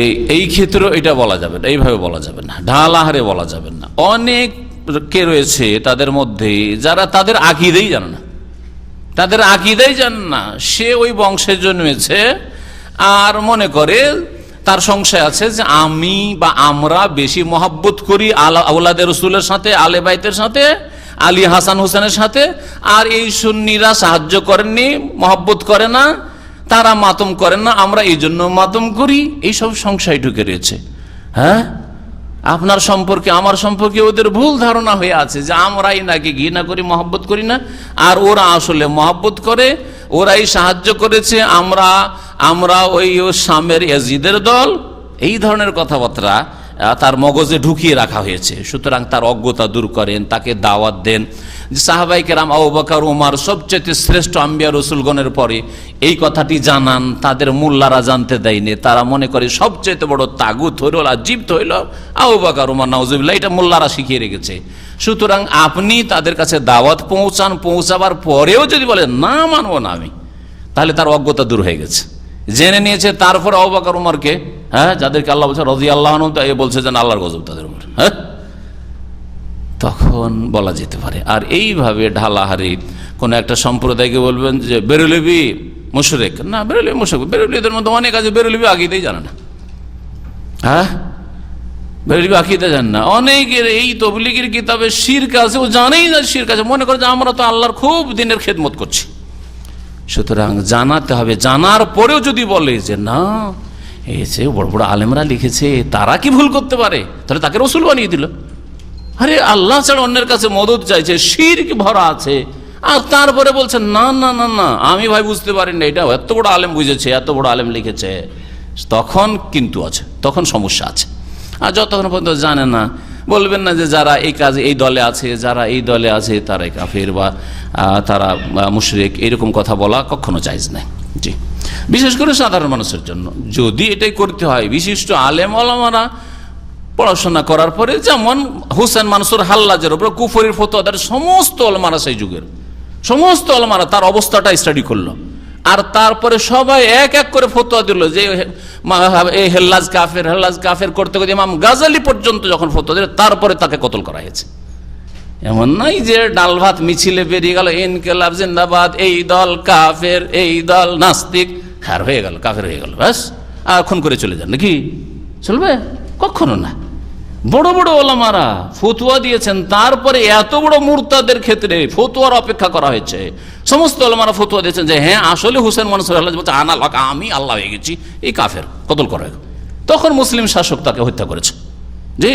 এই এই ক্ষেত্রেও এটা বলা যাবে না, এইভাবে বলা যাবে না, ঢাল আহারে বলা যাবে না। অনেক কে রয়েছে তাদের মধ্যে, যারা তাদের আকিদেই জানে না। তাদের আকিদাই জান না, সে ওই বংশে জন্মেছে আর মনে করে তার সংশয় আছে যে আমি বা আমরা বেশি মহাব্বত করি আলা, আউলাদের রসুলের সাথে, আলে বাইতের সাথে, আলী হাসান হোসেনের সাথে, আর এই সুন্নিরা সাহায্য করেননি, মহব্বত করে না তারা মাতম করেন না, আমরা এই জন্য মাতম করি। এইসব সংশয় ঢুকে রয়েছে। হ্যাঁ? আপনার সম্পর্কে, আমার সম্পর্কে ওদের ভুল ধারণা হয়ে আছে যে আমরাই নাকি ঘৃণা করি, মহব্বত করি না। আর ওরা আসলে মহব্বত করে, ওরাই সাহায্য করেছে। আমরা আমরা ওই সামের এজিদের দল, এই ধরনের কথাবার্তা তার মগজে ঢুকিয়ে রাখা হয়েছে। সুতরাং তার অজ্ঞতা দূর করেন, তাকে দাওয়াত দেন। সাহাবাইকে রাম আবু বকর, উমার সবচেয়ে শ্রেষ্ঠ আম্বিয়া রসুলগণের পরে এই কথাটি জানান, তাদের মোল্লারা জানতে দেয়নি। তারা মনে করে সবচেয়ে বড় তাগুত হইল জীবিত হইল আবু বকর, উমার নওজুবিল্লাহ এটা মোল্লারা শিখিয়ে রেখেছে। সুতরাং আপনি তাদের কাছে দাওয়াত পৌঁছান, পৌঁছাবার পরেও যদি বলেন না, মানব না আমি, তাহলে তার অজ্ঞতা দূর হয়ে গেছে। জেনে নিয়েছে, তারপর অবাকার উমারকে হ্যাঁ যাদেরকে আল্লাহ বলছে রাজি আল্লাহ এ বলছে যেন আল্লাহর গজব তাদের উপর। হ্যাঁ? তখন বলা যেতে পারে। আর এইভাবে ঢালাহারি কোনো একটা সম্প্রদায়কে বলবেন যে, বেরুলিবি মুশরেক। না, বেরুলিবি মুশরেক। বেরুলিদের মধ্যে অনেক আছে, বেরুলিবি আকিতেই জানে না। হ্যাঁ? বেরুলিবি আকিতে জান না। অনেকের এই তবলিগের কিতাবে শিরক আছে, ও জানেই না শিরক আছে। মনে করে যে, আমরা তো আল্লাহর খুব দিনের খেদমত করছি। সুতরাং জানাতে হবে। জানার পরেও যদি বলে যে, না এই বড় বড় আলেমরা লিখেছে, তারা কি ভুল করতে পারে? তাহলে তাকে রসুল বানিয়ে দিল। আরে আল্লাহ ছাড়া অন্যের কাছে মদত চাইছে শির ভরা আছে। আর তারপরে বলছে, না না না না, আমি ভাই বুঝতে পারি না, এটা এত বড় আলেম বুঝেছে, এত বড় আলেম লিখেছে। তখন কিন্তু আছে, তখন সমস্যা আছে। আর যতক্ষণ পর্যন্ত জানে না, বলবেন না যে যারা এই কাজে, এই দলে আছে, যারা এই দলে আছে তারাই কাফের বা তারা মুশরেক, এরকম কথা বলা কখনো চাইজ নাই। জি। বিশেষ করে সাধারণ মানুষের জন্য। যদি এটাই করতে হয়, বিশিষ্ট আলেম আলমারা পড়াশোনা করার পরে যেমন হুসেন মানসুর হাল্লাজের উপর কুফরির ফতোয়াদের সমস্ত অলমারা সেই যুগের। সমস্ত অলমারা তার অবস্থাটা স্টাডি করল। আর তারপরে সবাই এক এক করে ফতোয়া দিল যে এই হেল্লাজ কাফের হেল্লাজ কাফের করতে করতে ইমাম গাজালি পর্যন্ত যখন ফতোয়া দিল, তারপরে তাকে কতল করা হয়েছে। এমন নাই যে ডাল ভাত মিছিলে বেরিয়ে গেল, ইনকেলাব, জিন্দাবাদ, এই দল কাফের, এই দল নাস্তিক। হার হয়ে গেল, কাফের হয়ে গেল, ব্যাস। আর খুন করে চলে যান নাকি? চলবে? কখনো না। বড় বড় ওলামারা ফতুয়া দিয়েছেন, তারপরে এত বড় মুরতাদের ক্ষেত্রে ফতুয়ার অপেক্ষা করা হয়েছে। সমস্ত ওলামারা ফতুয়া দিয়েছেন যে হ্যাঁ আসলে হুসেন মানুষের আল্লাহ বলছে, আনা লাকা, আমি আল্লাহ হয়ে গেছি, এই কাফের কতল করা তখন মুসলিম শাসক তাকে হত্যা করেছে। জি?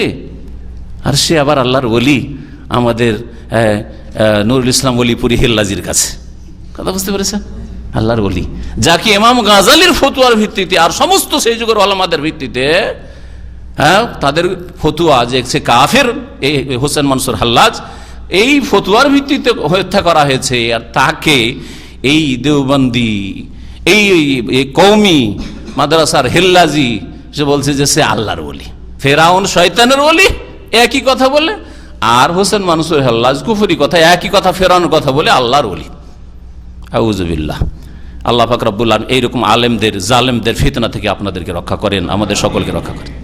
আর সে আবার আল্লাহর ওলি, আমাদের নুরুল ইসলাম অলিপুরি হিল্লাজির কাছে। কথা বুঝতে পেরেছেন? আল্লাহর ওলি। যাকে ইমাম গাজালির ফতুয়ার ভিত্তিতে আর সমস্ত সেই যুগের ওলামাদের ভিত্তিতে হ্যাঁ তাদের ফতুয়া যে সে কাফের এই হোসেন মনসুর হাল্লাজ, এই ফতুয়ার ভিত্তিতে হত্যা করা হয়েছে, আর তাকে এই দেওবন্দি, এই কৌমি মাদ্রাসার হেল্লাজি, সে বলছে যে সে আল্লাহর বলি ফেরাউন শয়তানের বলি একই কথা বলে, আর হোসেন মানসুর হাল্লাজ কুফুরি কথা, একই কথা ফেরাউনের কথা বলে, আল্লাহর বলি আউজবিল্লাহ আল্লাহ ফাকরাবুল্লাহ এইরকম আলেমদের, জালেমদের ফিতনা থেকে আপনাদেরকে রক্ষা করেন, আমাদের সকলকে রক্ষা করেন।